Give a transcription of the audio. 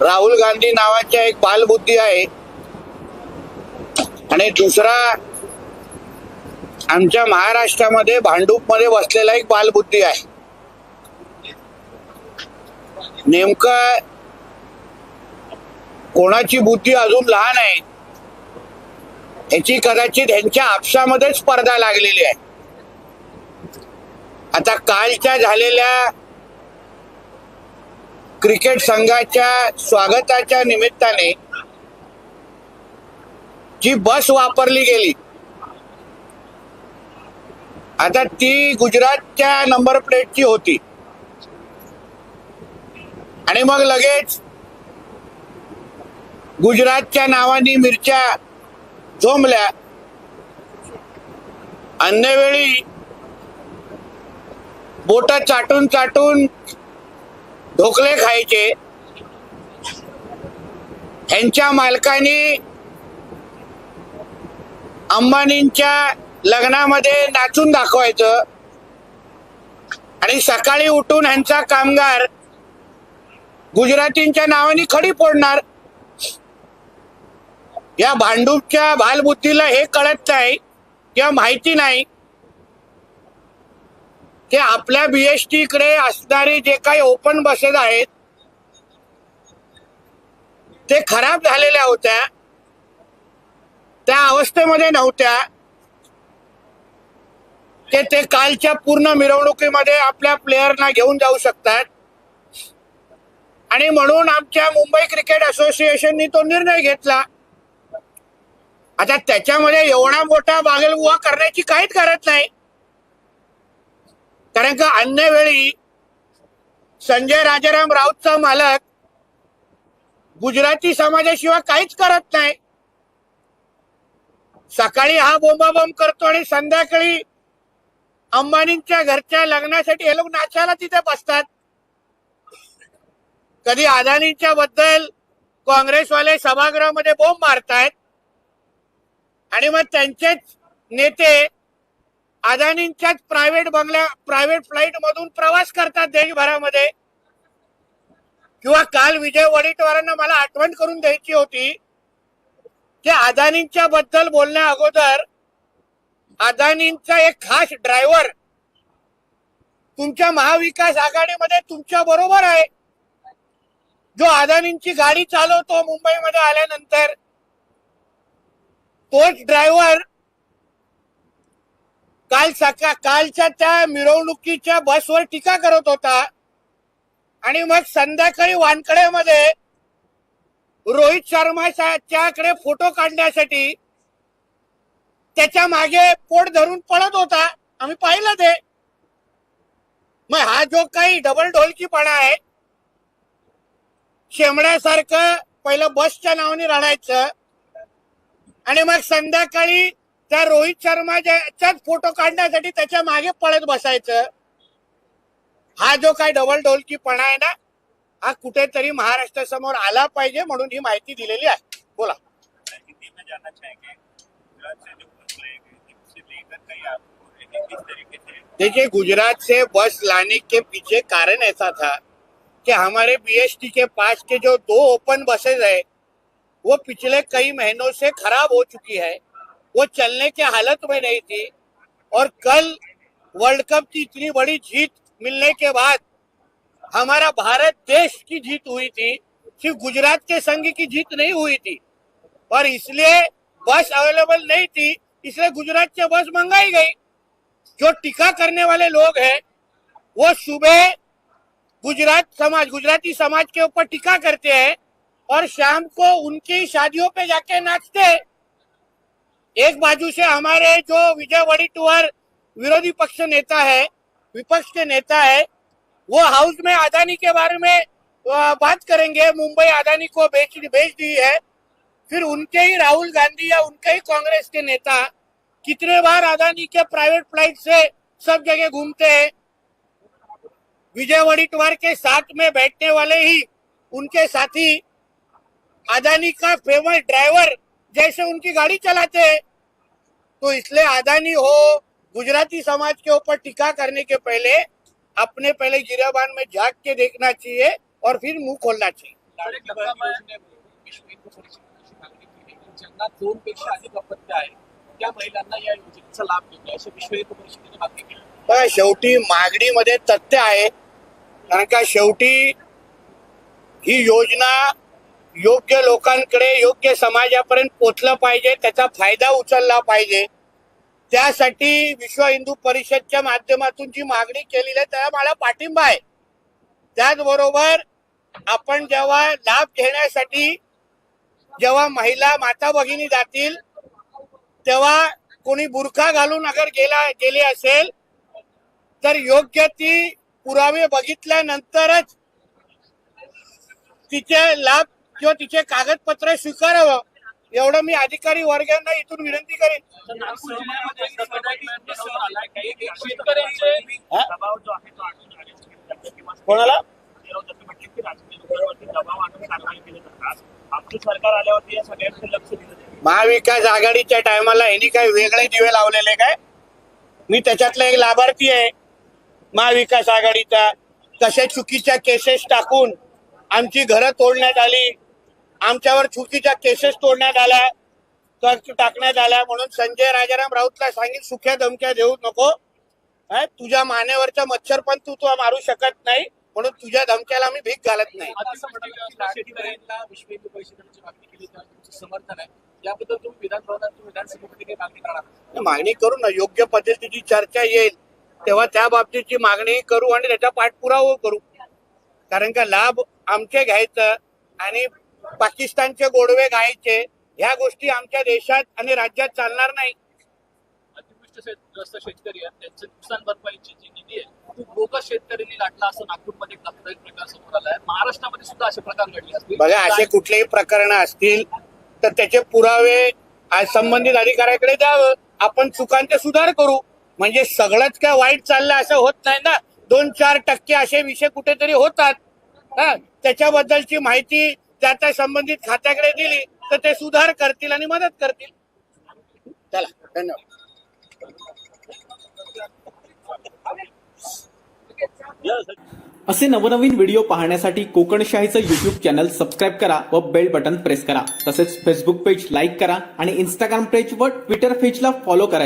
राहुल गांधी नावाच्या एक बालबुद्धी आहे. आणि दुसरा आमच्या महाराष्ट्रामध्ये भांडूपमध्ये बसलेला एक बालबुद्धी आहे. नेमकं कोणाची बुद्धी अजून लहान आहे याची कदाचित ह्यांच्या आपसामध्ये स्पर्धा लागलेली आहे. आता कालच्या झालेल्या क्रिकेट संघाच्या स्वागताच्या निमित्ताने जी बस वापरली गेली. आता ती गुजरातच्या नंबर प्लेटची होती. आणि मग लगेच गुजरातच्या नावाने मिरच्या झोंबल्या. अन्यवेळी बोट चाटून चाटून ढोकले खायचे. ह्यांच्या मालकाने अंबानींच्या लग्नामध्ये नाचून दाखवायचं. आणि सकाळी उठून ह्यांचा कामगार गुजरातींच्या नावाने खडी फोडणार. या भांडूपच्या भालबुद्धीला हे कळत नाही किंवा माहिती नाही. की आपल्या बीएसटी कडे असणारे जे काही ओपन बसेस आहेत ते खराब झालेल्या होत्या. त्या अवस्थेमध्ये नव्हत्या. ते ते कालच्या पूर्ण मिरवणुकीमध्ये आपल्या प्लेयरना घेऊन जाऊ शकतात. आणि म्हणून आमच्या मुंबई क्रिकेट असोसिएशननी तो निर्णय घेतला. आता त्याच्यामध्ये एवढा मोठा बागलबुवा करण्याची काहीच गरज नाही. कारण का अन्य वेळी संजय राजाराम राऊतचा मालक गुजराती समाजाशिवाय काहीच करत नाही. सकाळी हा बोंबाबोंब करतो आणि संध्याकाळी अंबानींच्या घरच्या लग्नासाठी हे लोक नाचायला तिथे बसतात. कधी अदानींच्या बद्दल काँग्रेसवाले सभागृहामध्ये बोंब मारतायत. आणि मग त्यांचेच नेते अदानींच्याच प्रायव्हेट बंगल्या प्रायव्हेट फ्लाईट मधून प्रवास करतात देशभरामध्ये. किंवा काल विजय वडेट्टीवारांना मला आठवण करून द्यायची होती की अदानींच्या बद्दल बोलण्या अगोदर अदानींचा एक खास ड्रायव्हर तुमच्या महाविकास आघाडीमध्ये तुमच्या बरोबर आहे. जो अदानींची गाडी चालवतो मुंबईमध्ये आल्यानंतर तोच ड्रायव्हर काल सका कालच्या त्या मिरवणुकीच्या बसवर टीका करत होता. आणि मग संध्याकाळी वानकडेमध्ये रोहित शर्माच्याकडे फोटो काढण्यासाठी त्याच्यामागे पोट धरून पळत होता. आम्ही पाहिलं ते. मग हा जो काही डबल ढोलकीपणा आहे शेमड्यासारखं पहिलं बसच्या नावाने रडायचं. आणि मग संध्याकाळी त्या रोहित शर्माच्याच फोटो काढण्यासाठी त्याच्यामागे पळत बसायचं. हा जो काय डबल ढोलकीपणा आहे ना हा कुठेतरी महाराष्ट्रासमोर आला पाहिजे म्हणून ही माहिती दिलेली आहे. बोला. गुजरात से बस देखिए गुजरात से बस लाने के पीछे कारण ऐसा था कि हमारे बीएसटी के पास के जो दो ओपन बसेस है वो पिछले कई महीनों से खराब हो चुकी है। वो चलने की हालत में नहीं थी। और कल वर्ल्ड कप की इतनी बड़ी जीत मिलने के बाद हमारा भारत देश की जीत हुई थी। सिर्फ़ गुजरात के संघ की जीत नहीं हुई थी। और इसलिए बस अवेलेबल नहीं थी। इसलिए गुजरात से बस मंगाई गई। जो टीका करने वाले लोग हैं, वो सुबह गुजरात समाज, गुजराती समाज के ऊपर टीका करते हैं और शाम को उनकी शादियों पे जाके नाचते हैं। एक बाजू से हमारे जो विजय वड़ीटुअर विरोधी पक्ष नेता है, विपक्ष के नेता है, वो हाउस में अदानी के बारे में बात करेंगे। मुंबई अदानी को बेच बेच दी है। फिर उनके ही राहुल गांधी या उनके ही कांग्रेस के नेता कितने बार अदानी के प्राइवेट फ़्लाइट से सब जगह घूमते हैं। विजय वड़िटवार के साथ में बैठने वाले ही उनके साथी अदानी का फ़ेमस ड्राइवर जैसे उनकी गाड़ी चलाते हैं। तो इसलिए अदानी हो गुजराती समाज के ऊपर टीका करने के पहले अपने पहले गिराबान में झांक के देखना चाहिए और फिर मुंह खोलना चाहिए। लाडकी बहीण योजनेमुळे विश्व हिंदू परिषदेची मागणी केली की ज्यांना दोन पेक्षा अधिक अपत्य आहे त्या महिलांना या योजनेचा लाभ मिळतो अशी विश्व हिंदू परिषदेने मागणी केली बघा शेवटी मागणीमध्ये तथ्य आहे. कारण का शेवटी ही योजना योग्य लोकांकडे योग्य समाजापर्यंत पोचलं पाहिजे त्याचा फायदा उचलला पाहिजे. त्यासाठी विश्व हिंदू परिषदच्या माध्यमातून जी मागणी केलेली आहे त्याला मला पाठिंबा आहे. त्याचबरोबर आपण जेव्हा लाभ घेण्यासाठी जेव्हा महिला माता भगिनी जातील तेव्हा कोणी बुरखा घालून अगर गेला गेली असेल तर योग्य ती पुरावे बघितल्यानंतरच तिचे लाभ किंवा तिचे कागदपत्र स्वीकारावं एवढं मी अधिकारी वर्गांना इथून विनंती करेन. कोणाला? सरकार आल्यावरती या सगळ्यांकडे लक्ष दिलं महाविकास आघाडीच्या टायमाला यांनी काही वेगळे दिवे लावलेले काय? मी त्याच्यातला एक लाभार्थी आहे. महाविकास आघाडीचा. कशा चुकीच्या केसेस टाकून आमची घरं तोडण्यात आली. आमच्यावर चुकीच्या केसेस तोडण्यात आल्या तर टाकण्यात आल्या म्हणून संजय राजाराम राऊतला सांगेल सुख्या धमक्या देऊ नको. तुझ्या मानेवरचा मच्छर पण तू तू मारू शकत नाही म्हणून तुझ्या धमक्याला आम्ही भीक घालत नाही. करणार आहात? मागणी करू ना योग्य पद्धतीची चर्चा येईल. तेव्हा त्या बाबतीची मागणी करू आणि त्याचा पाठपुरावा करू. कारण का लाभ आमचे घ्यायचं आणि पाकिस्तानचे गोडवे घ्यायचे ह्या गोष्टी आमच्या देशात आणि राज्यात चालणार नाही. अतिवृष्टीग्रस्त शेतकरी आहेत. त्यांचं नुकसान भरपाईची जी निधी आहे ती बोगस शेतकऱ्यांनी लाटला असं नागपूरमध्ये एक धक्कादायक प्रकार समोर आलाय. महाराष्ट्रामध्ये सुद्धा असे प्रकार घडले असतील. बघा असे कुठलेही प्रकरण असतील तर त्याचे पुरावे संबंधित अधिकाऱ्याकडे द्यावं. आपण चुकांचे सुधार करू. म्हणजे सगळंच काय वाईट चाललं असं होत नाही ना. दोन चार टक्के असे विषय कुठेतरी होतात. हा त्याच्याबद्दलची माहिती त्या त्या संबंधित खात्याकडे दिली तर ते सुधार करतील आणि मदत करतील. चला धन्यवाद. असे नवनवीन व्हिडिओ पाहण्यासाठी कोकणशाहीचं युट्यूब चॅनल सबस्क्राईब करा व बेल बटन प्रेस करा. तसेच फेसबुक पेज लाईक करा आणि इंस्टाग्राम पेज व ट्विटर पेजला फॉलो करा.